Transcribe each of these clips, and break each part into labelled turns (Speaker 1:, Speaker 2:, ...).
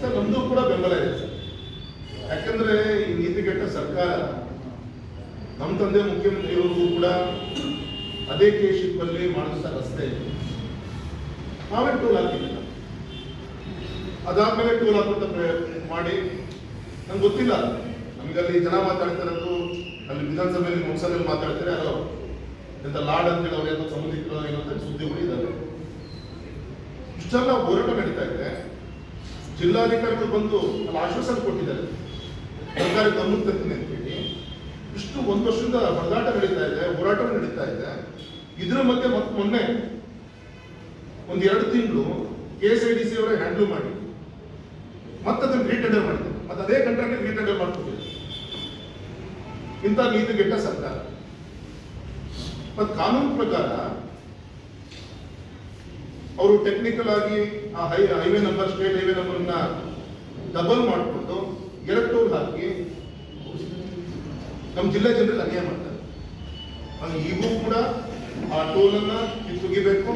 Speaker 1: Sir ನಮ್ದು ಕೂಡ ಬೆಂಬಲ ಇದೆ ಸರ್. ಯಾಕಂದ್ರೆ ಈ ನೀತಿಗೆಟ್ಟ ಸರ್ಕಾರ ನಮ್ಮ ತಂದೆ ಮುಖ್ಯಮಂತ್ರಿಯವರು ಕೂಡ ಅದೇ ಕೇಶಿಪ್ಪಲ್ಲಿ ಮಾಡಿಸ್ತಾ ರಸ್ತೆ ನಾವೇ ಟೋಲ್ ಹಾಕಿಲ್ಲ ಅದಾದ್ಮೇಲೆ ಟೋಲ್ ಹಾಕುವಂತ ಪ್ರಯತ್ನ ಮಾಡಿ. ನಂಗೆ ಗೊತ್ತಿಲ್ಲ. ನಮಗಲ್ಲಿ ಜನ ಮಾತಾಡ್ತಾರದು, ಅಲ್ಲಿ ವಿಧಾನಸಭೆಯಲ್ಲಿ ಮುನ್ಸಭೆಯಲ್ಲಿ ಮಾತಾಡ್ತಾರೆ ಅದು ಎಂತ ಲಾಡ್ ಅಂತೇಳಿ ಅವ್ರು ಏನೋ ಸಂಬಂಧಿಕರು ಏನೋ ಸುದ್ದಿಗಳು ಇದ್ದಾವೆ ಇಷ್ಟೆಲ್ಲ ಹೋರಾಟ ನಡೀತಾ ಇದೆ. ಜಿಲ್ಲಾಧಿಕಾರಿಗಳು ಬಂದು ಅಲ್ಲಿ ಆಶ್ವಾಸನೆ ಕೊಟ್ಟಿದ್ದಾರೆ. ಸರ್ಕಾರ ಗಮನಕ್ಕೆ ತರ್ತೀನಿ ಅಂತೇಳಿ ಇಷ್ಟು ಒಂದು ವರ್ಷದಿಂದ ಹೊಡೆದಾಟ ನಡೀತಾ ಇದೆ, ಹೋರಾಟ ನಡೀತಾ ಇದೆ. ಇದರ ಮಧ್ಯೆ ಮತ್ತೆ ಮೊನ್ನೆ ಒಂದು ಎರಡು ತಿಂಗಳು K S I D C ಅವರೇ ಹ್ಯಾಂಡಲ್ ಮಾಡಿ ಮತ್ತೆ ಅದನ್ನು ರೀಟೆಂಡರ್ ಮಾಡಿದ್ರು. ಮತ್ತೆ ಅದೇ ಕಂಟ್ರಾಕ್ಟ್ ರೀಟೆಂಡರ್ ಮಾಡ್ಕೊಟ್ಟಿದ್ರು ಇಂಥ ನೀತಿಗೆಟ್ಟ ಸರ್ಕಾರ. ಮತ್ತೆ ಕಾನೂನು ಪ್ರಕಾರ ಅವರು ಟೆಕ್ನಿಕಲ್ ಆಗಿ ಆ high highway number state highway ನಂಬರ್ನ ಡಬಲ್ ಮಾಡಿಕೊಂಡು ಎರಡು ಟೋಲ್ ಹಾಕಿ ನಮ್ಮ ಜಿಲ್ಲೆ ಜನರಿಗೆ ಅನ್ಯಾಯ ಮಾಡ್ತಾರೆ. ಈಗೂ ಕೂಡ ಆ ಟೋಲನ್ನು ಕಿತ್ತುಗಿಬೇಕು.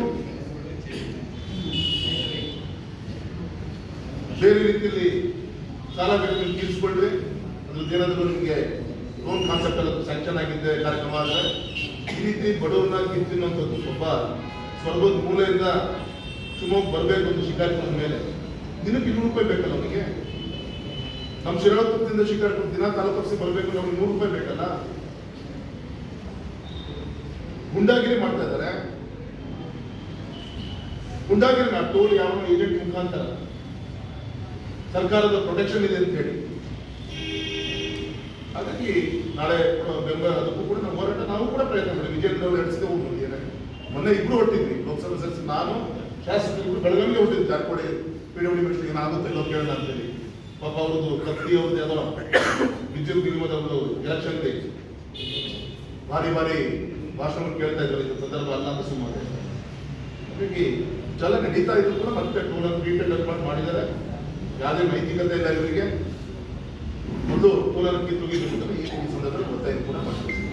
Speaker 1: ಬೇರೆ ರೀತಿಯಲ್ಲಿ ಸಾಲ ಬೇಕು ತೀರಿಸ್ಕೊಳ್ರಿ ಅದ್ರದ್ದು ಏನಾದರೂ ನಿಮಗೆ ಲೋನ್ ಕಾನ್ಸೆಪ್ಟ್ ಎಲ್ಲ ಸ್ಯಾಂಕ್ಷನ್ ಆಗಿದ್ದೆ ಕಾರ್ಯಕ್ರಮ ಆದರೆ ಈ ರೀತಿ ಬಡವರನ್ನ ಕಿತ್ತಿರುವಂಥದ್ದು ಒಬ್ಬ ಸ್ವರ್ಗದ ಮೂಲೆಯಿಂದ ಶಿವಮೊಗ್ಗ ಬರಬೇಕು ಅಂತ ಶಿಕಾರಿಪುರದ ಮೇಲೆ ದಿನಕ್ಕೆ ಇನ್ನೂರು ರೂಪಾಯಿ ಬೇಕಲ್ಲ ಅವನಿಗೆ? ನಮ್ಮ ಶಿರಾಳಪುರದಿಂದ ಶಿಕಾರಿಪುರ ದಿನ ತಾಲೂಕು ಬರಬೇಕು ಅವ್ನಿಗೆ ನೂರು ರೂಪಾಯಿ ಬೇಕಲ್ಲ? ಗುಂಡಾಗಿರಿ ಮಾಡ್ತಾ ಇದ್ದಾರೆ. ನಾ ಟೋಲ್ ಯಾವ ಏಜೆಂಟ್ ಮುಖಾಂತರ ಸರ್ಕಾರದ ಪ್ರೊಟೆಕ್ಷನ್ ಇದೆ ಅಂತ ಹೇಳಿ. ಹಾಗಾಗಿ ನಾಳೆ ಬೆಂಬಲ ಅದಕ್ಕೂ ಕೂಡ ನಾವು ಹೋರಾಟ ನಾವು ಕೂಡ ಪ್ರಯತ್ನ ಮಾಡಿ ವಿಜೇಂದ್ರ ಅವರು ನಡೆಸಿದೆ ಹೋಗ್ಬಿಟ್ಟಿದ್ದೇನೆ ಮೊನ್ನೆ ಇಬ್ರು ಹೊಟ್ಟಿದ್ವಿ ಲೋಕಸಭಾ ಸದಸ್ಯ ನಾನು ಶಾಸಕರು ಬೆಳಗಾವಿಗೆ ಹೊಟ್ಟಿದ್ದೆ ಜಾರಕೋಡಿ ಪಿ ಡಬ್ಲ್ಯೂ ಮಿನಿಸ್ಟರ್ ಏನಾಗುತ್ತೆ ಎಲ್ಲೋ ಕೇಳೋಣ ಅಂತೇಳಿ ಪಾಪ ಅವ್ರದ್ದು ಕತ್ತಿ ಅವ್ರದ್ದು ಯಾವುದೋ ವಿದ್ಯುತ್ ನಿಗಮದ ಒಂದು ಎಲೆಕ್ಷನ್ ಭಾರಿ ಭಾರಿ ಭಾಷಣ ಕೇಳ್ತಾ ಇದ್ರು ಇದು ಸಂದರ್ಭ ಅಲ್ಲ ಅಂತ ಸುಮ್ಮನೆ ಹಾಗಾಗಿ ಜಲ ನಡೀತಾ ಇದ್ರು ಕೂಡ ಮತ್ತೆ ಟೂರ್ನಮೆಂಟ್ ರೀಟೆಂಡರ್ ಮಾಡಿದ್ದಾರೆ ಯಾವುದೇ ನೈತಿಕತೆ ಇಲ್ಲ ಇವರಿಗೆ ಮೊದಲು ಟೂರ್ನಮೆಂಟ್ ಕಿತ್ತುಗಿದ್ರು ಈ ಸಂದರ್ಭದಲ್ಲಿ ಗೊತ್ತಾಯ್ತು ಕೂಡ ಮಾಡ್ತಾರೆ